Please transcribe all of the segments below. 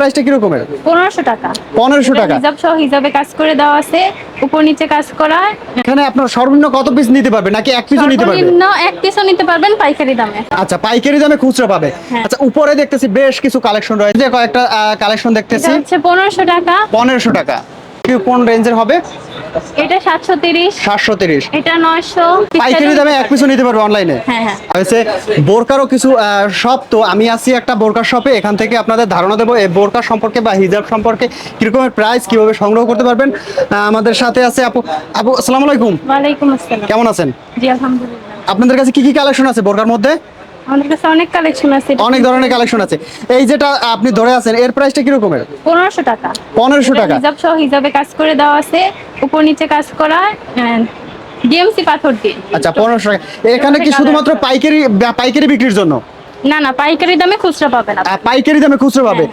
প্রাইসটা কি রকমের 1500 টাকা 1500 টাকা। হিজাব সহ হিজাবে কাজ করে দেওয়া আছে। উপর নিচে কাজ করা। এখানে আপনারা সর্বনিম্ন কত পিস নিতে পারবে? নাকি এক পিসও নিতে পারবে? সর্বনিম্ন এক পিসও নিতে পারবেন পাইকারি দামে। আচ্ছা পাইকারি দামে খুচরা পাবে। হ্যাঁ। আচ্ছা উপরে দেখতেছি বেশ কিছু কালেকশন রয়েছে। কয়েকটা কালেকশন দেখতেছি। হচ্ছে 1500 টাকা। 1500 টাকা। কি কোন রেঞ্জের হবে? এটা সাতশো তিরিশ। সাতশো তিরিশ। এটা নয়শো। পাইকারি দামে এক পিসও নিতে পারবে অনলাইনে হ্যাঁ হ্যাঁ। হয়েছে বোরকারও কিছু শপ তো আমি আছি একটা বোরকার শপে এখান থেকে আপনাদের ধারণা দেবো এই বোরকা সম্পর্কে বা হিজাব সম্পর্কে কিরকমের প্রাইস কীভাবে সংগ্রহ করতে পারবেন। আমাদের সাথে আছে আপু আপু আসসালামু আলাইকুম। ওয়ালাইকুম আসসালাম। কেমন আছেন? জি আলহামদুলিল্লাহ। আপনাদের কাছে কি কি কালেকশন আছে বোরকার মধ্যে? আমাদের কাছে অনেক কালেকশন আছে। অনেক ধরনের কালেকশন আছে। এই যেটা আপনি ধরে আছেন এর প্রাইসটা কি রকমের পনেরোশো টাকা। পনেরোশো এটা টাকা। হিজাব সহ হিজাবে কাজ করে দেওয়া আছে। উপর নিচে কাজ করা ডিএমসি পাথর দিয়ে। আচ্ছা টাকা। এখানে কি শুধুমাত্র পাইকারি পাইকারি বিক্রির জন্য? না না পাইকারি দামে খুচরা পাবেন। পাইকারি দামে খুচরো পাবে।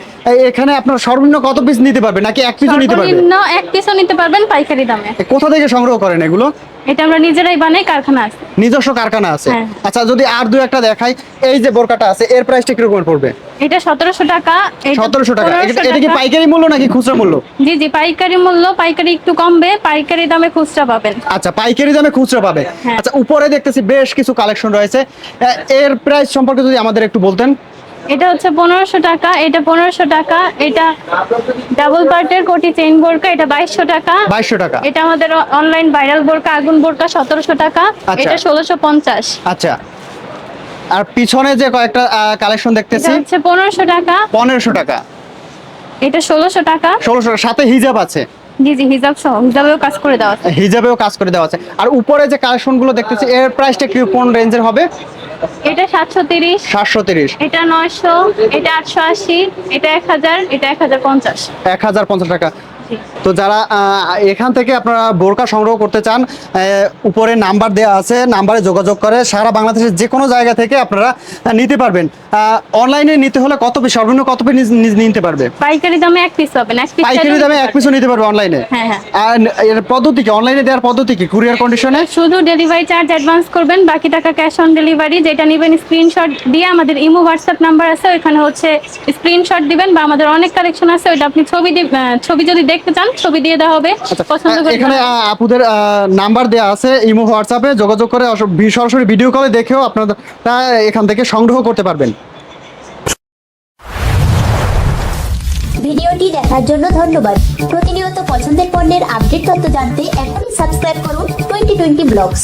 এখানে আপনার সর্বনিম্ন কত পিস নিতে পারবে? নাকি এক পিসও নিতে পারবে? সর্বনিম্ন এক পিসও নিতে পারবেন পাইকারি দামে। কোথা থেকে সংগ্রহ করেন এগুলো? এটা আমরা নিজেরাই বানাই কারখানা আছে। নিজস্ব কারখানা আছে? হ্যাঁ। আচ্ছা যদি আর দু একটা দেখাই এই যে বোরকাটা আছে এর প্রাইসটা কীরকম পড়বে? এটা সতেরোশো টাকা এটা সতেরোশো টাকা। এটা- কি পাইকারি মূল্য নাকি খুচরা মূল্য? জি জি পাইকারি মূল্য পাইকারি একটু কমবে পাইকারি দামে খুচরা পাবেন। আচ্ছা পাইকারি দামে খুচরা পাবে। হ্যাঁ। আচ্ছা উপরে দেখতেছি বেশ কিছু কালেকশন রয়েছে। এর প্রাইস সম্পর্কে যদি আমাদের একটু বলতেন। এটা হচ্ছে পনেরোশো টাকা এটা পনেরোশো টাকা এটা ডাবল পার্টের কোটি চেইন বোরকা এটা বাইশশো টাকা। বাইশশো টাকা। এটা আমাদের অনলাইন ভাইরাল বোরকা আগুন বোরকা সতেরোশো টাকা আচ্ছা। এটা ষোলোশো পঞ্চাশ। আচ্ছা। আর পিছনে যে কয়েকটা কালেকশন দেখতেছি হচ্ছে পনেরোশো টাকা। পনেরোশো টাকা। এটা ষোলোশো টাকা। ষোলোশো সাথে হিজাব আছে। জি জি হিজাব সহ হিজাবেও কাজ করে দেওয়া আছে। হিজাবেও কাজ করে দেওয়া আছে। আর উপরে যে কালেকশনগুলো দেখতেছি এর প্রাইসটা কি কোন রেঞ্জের হবে? এটা সাতশো তিরিশ। সাতশো তিরিশ। এটা নয়শো এটা আটশো আশি এটা এক হাজার এটা এক হাজার পঞ্চাশ। এক হাজার পঞ্চাশ টাকা। জি। তো যারা এখান থেকে আপনারা বোরকা সংগ্রহ করতে চান উপরে নাম্বার দেওয়া আছে নাম্বারে যোগাযোগ করে সারা বাংলাদেশের যে কোনো জায়গা থেকে আপনারা নিতে পারবেন। অনলাইনে নিতে হলে কত পিস সর্বনিম্ন কত পিস নিতে পারবে? পাইকারি দামে এক পিস পাবেন। পাইকারি দামে এক পিসও নিতে পারবে অনলাইনে? হ্যাঁ, হ্যাঁ। আর এর পদ্ধতি কি? অনলাইনে দেওয়ার পদ্ধতি কি? কুরিয়ার কন্ডিশনে শুধু ডেলিভারি চার্জ অ্যাডভান্স করবেন বাকি টাকা ক্যাশ অন ডেলিভারি যেটা নেবেন স্ক্রিনশট দিয়ে আমাদের ইমো হোয়াটসঅ্যাপ নাম্বার আছে ওইখানে হচ্ছে স্ক্রিনশট দিবেন বা আমাদের অনেক কালেকশন আছে ওইটা আপনি ছবি ছবি যদি দেখতে চান ছবি দিয়ে দেওয়া হবে আচ্ছা পছন্দ করে এখানে আপুদের নাম্বার দেওয়া আছে ইমো হোয়াটসঅ্যাপে যোগাযোগ করে সরাসরি ভিডিও কলে দেখেও আপনারা এখান থেকে সংগ্রহ করতে পারবেন। ভিডিওটি দেখার জন্য ধন্যবাদ। প্রতিনিয়ত পছন্দের পণ্যের আপডেট তথ্য জানতে এখনই সাবস্ক্রাইব করুন টোয়েন্টি টোয়েন্টি ব্লগস